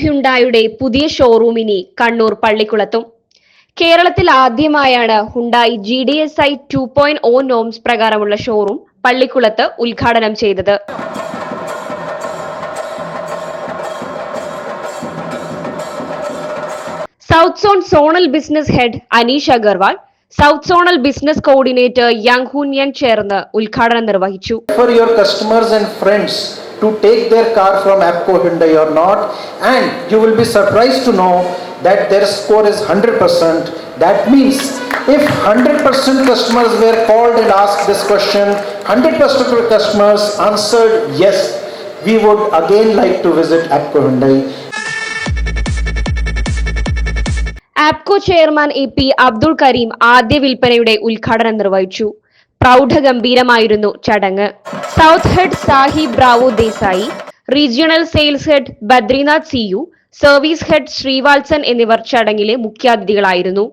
ഹ്യുണ്ടായുടെ പുതിയ ഷോറൂമിനി കണ്ണൂർ പള്ളിക്കുളത്തും. കേരളത്തിൽ ആദ്യമായാണ് Hyundai G D S I two point O norms പ്രകാരമുള്ള ഷോറൂം പള്ളിക്കുളത്ത് ഉദ്ഘാടനം ചെയ്തത്. South zone zonal business head Aneesh Agarwal south zonal business coordinator Young Hun Yan ചേർന്ന് ഉദ്ഘാടനം നിർവഹിച്ചു. For your customers and friends to take their car from Apco Hyundai or not and you will be surprised to know that their score is 100%. That means if 100% customers were called and asked this question, 100% of customers answered yes, we would again like to visit Apco Hyundai Apco chairman A P Abdul Kareem ആദ്യ വിൽപ്പനയുടെ ഉദ്ഘാടനം നിർവഹിച്ചു പ്രൗഢഗംഭീരമായിരുന്നു ചടങ്ങ് south head Sahib Bravo Desai regional sales head Badrinath C U service head Srivatsan എന്നിവർ ചടങ്ങിലെ മുഖ്യാതിഥികളായിരുന്നു.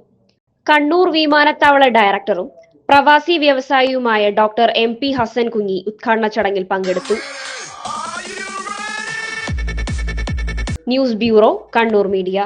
കണ്ണൂർ വിമാനത്താവള ഡയറക്ടറും പ്രവാസി വ്യവസായിയുമായ doctor M P Hasan Kunhi ഉദ്ഘാടന ചടങ്ങിൽ പങ്കെടുത്തു. News bureau Kannur media.